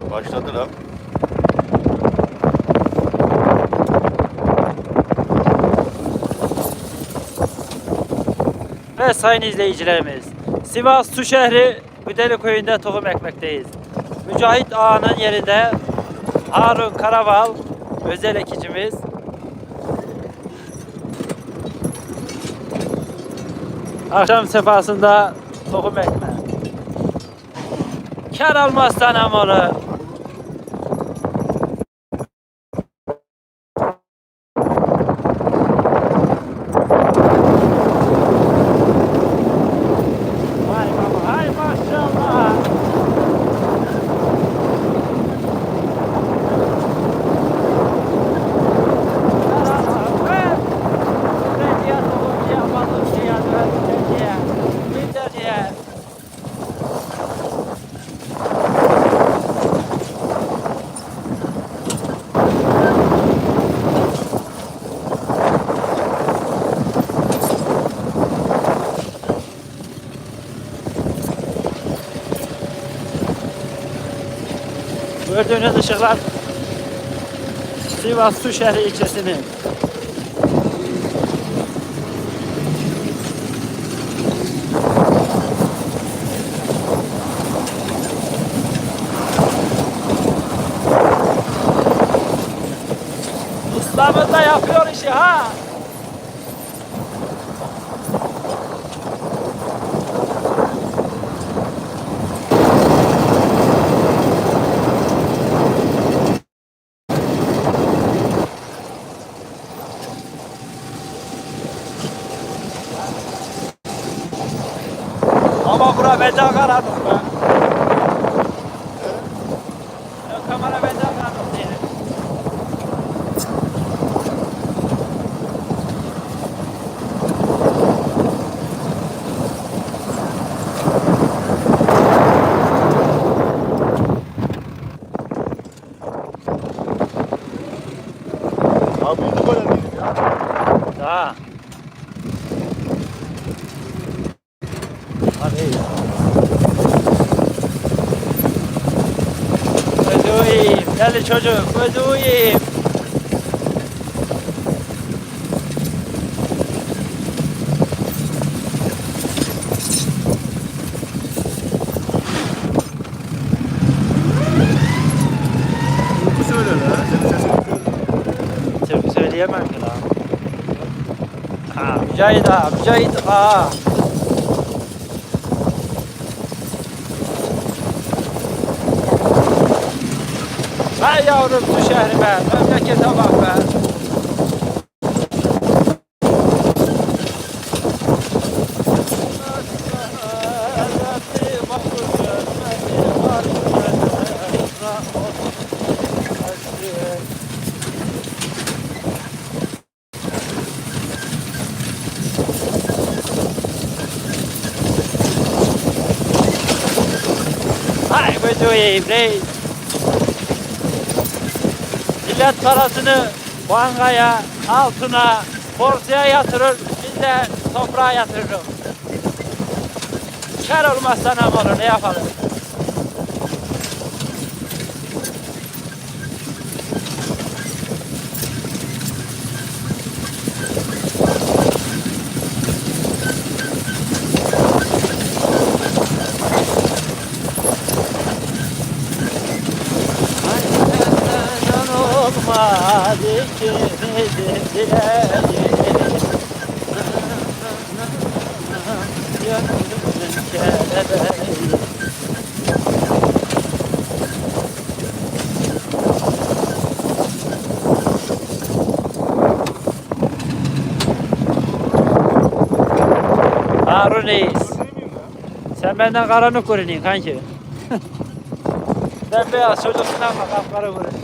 Başladılar. Ve sayın izleyicilerimiz, Sivas Su şehri Güdeli köyünde tohum ekmekteyiz. Mücahit Ağa'nın yerinde Harun Karaval özel ekicimiz. Akşam sefasında tohum ekme. Kar almazsan amalı. Vay baba, hay maşallah. Gördüğünüz ışıklar Sivas Suşehri ilçesinin Ustamız yapıyor işi ha. Ama bura bence karanlık be. Ya kamera bence karanlık değil. Abi bu böyle değil ya. Daha. Hadi. Deli çocuk. Lan. Senin sesin Türkü söyleyemem ki lan. Ha, Mücahit ağa, Mücahit ağa. Hay yavrum şu şehrime, memlekete bak be. Hay bu duyayım reis. Millet parasını bankaya, altına, borsaya yatırır. Biz de toprağa yatırırız. Kar olmazsa ne olur ne yapalım? Harun Reis sen benden karanlık görünüyorsun kanki. ben beyaz çocuksun ama kapkara görünüyorsun.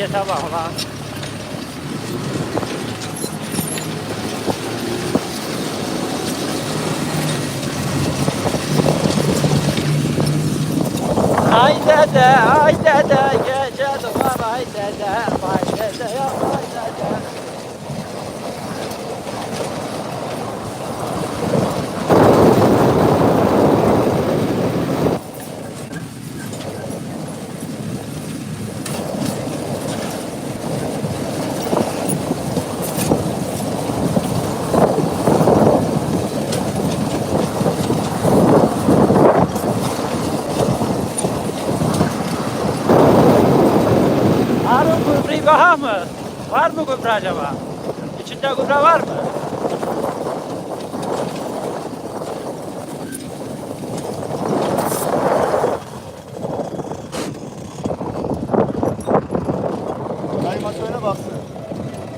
Harekete bak lan. Ay dede, ay dede, gece duvar ay dede, ay dede, ya ay dede. Harun bakar mı? Var mı gübre acaba? İçinde gübre var mı?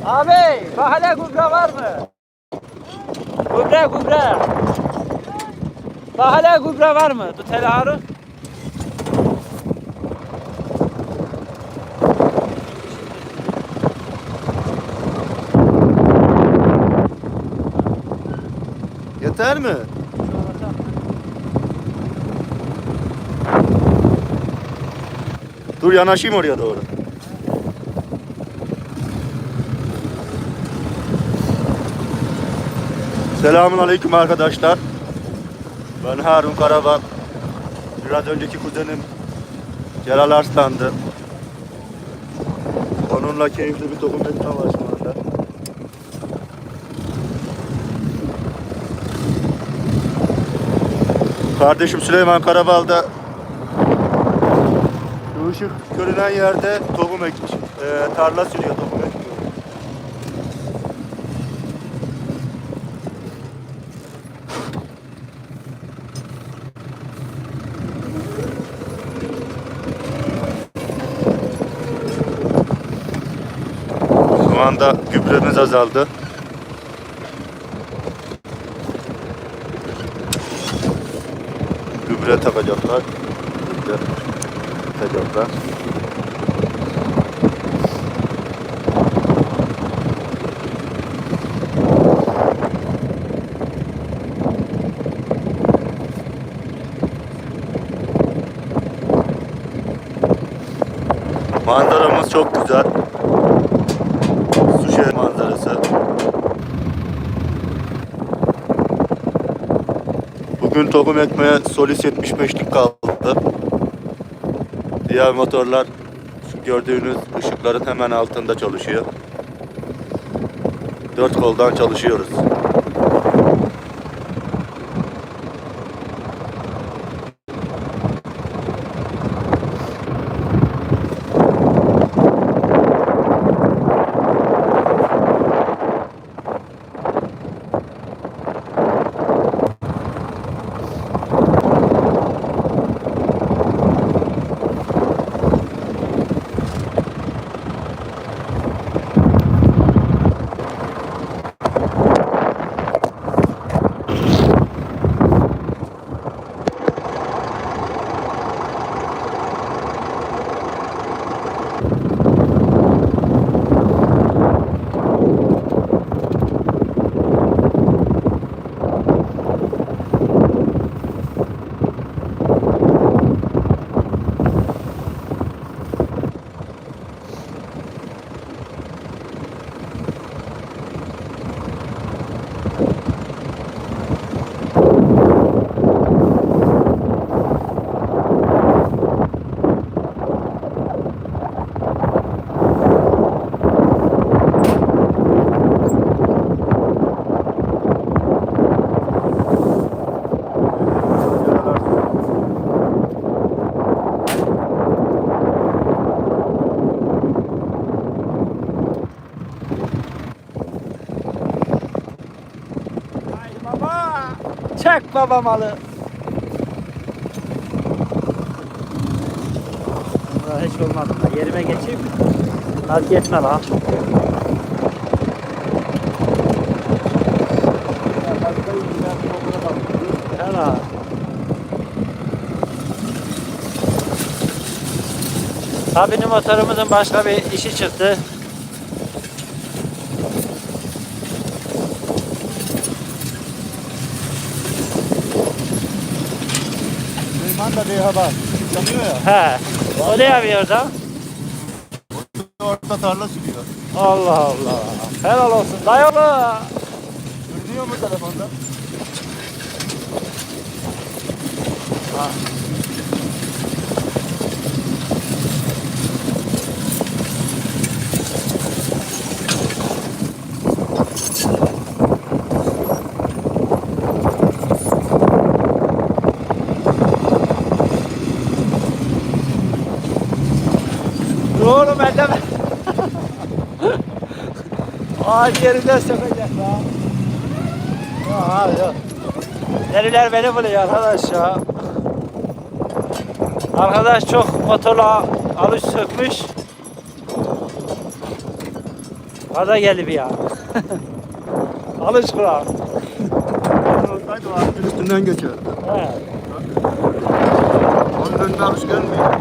Abi, bak hele gübre var mı? Gübre, gübre. Bak hele gübre var mı? Tut hele Harun. Yeter mi? Dur yanaşayım oraya doğru. Selamun aleyküm arkadaşlar. Ben Harun Karavan. Biraz önceki kuzenim Celal Arslan'dı. Onunla keyifli bir tohum etme var şu anda. Kardeşim Süleyman Karaval da şu ışık görünen yerde tohum ekmiş. Ee, tarla sürüyor tohum ekmiyor. Şu anda gübremiz azaldı. Gübre takacaklar. Gübre takacaklar. Manzaramız çok güzel. Suşehir manzarası. Bugün tohum ekmeye Solis 75'lik kaldı. Diğer motorlar gördüğünüz ışıkların hemen altında çalışıyor. Dört koldan çalışıyoruz. Baba malı. Hiç olmadı. Yerime geçeyim? Hadi geçme lan. Helal. Kabini motorumuzun başka bir işi çıktı. Süleyman da bir haber. Yanıyor ya. He. O ne yapıyor da? Orta tarla sürüyor. Allah Allah. Helal olsun. Dayalı. Görünüyor mu telefonda? Dur Ağaç yerinden sökecek ha. Ya ya. Deriler beni buluyor arkadaş ya. Arkadaş çok motorla alış sökmüş. Gaza geldi bir ya. alış ağacın üstünden geçiyordu. He. Onun önüne alış gelmiyor.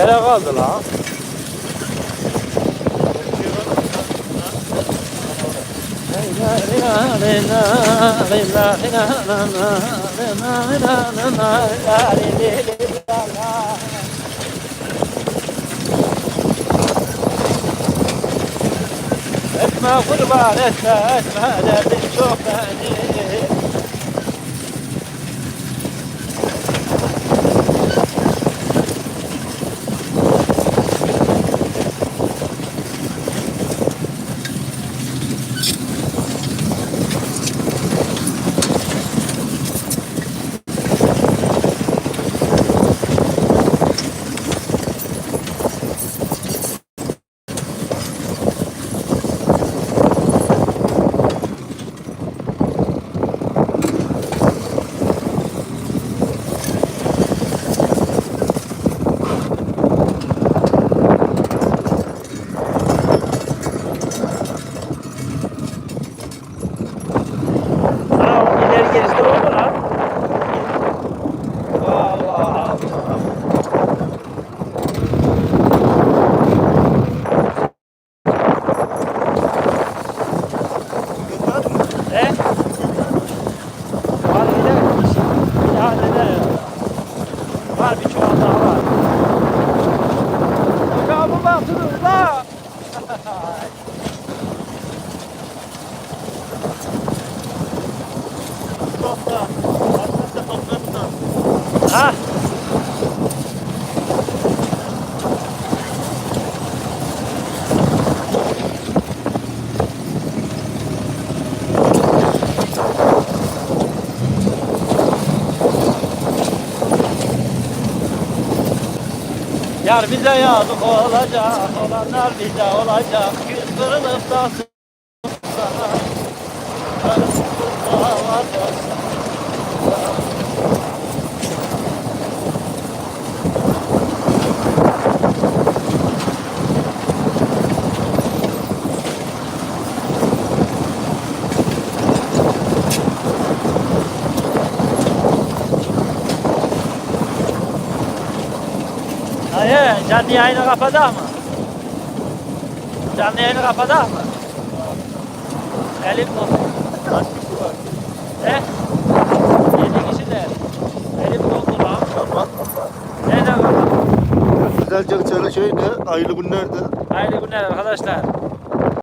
Nereye kaldı lan? Etme kurban etme etme derdin çok benim Sana o ileri geliştir oldu lan. Allah Allah. E? Var bir de bir daha neler herhalde. Var bir çuval daha var. Bakalım batırır da. Topla. Toplarsa. Ha? Yar bize yazık olacak, olanlar bize olacak. Gün kırılıp da canlı yayını kapadı mı? Canlı yayını kapadı mı? Elim dolu. Kaç kişi var? Ne? Yedi kişi de. Elim doldu lan. Tamam. Nerede kapadı? Güzelce söyle şey ne? Hayırlı günler de. Hayırlı günler arkadaşlar.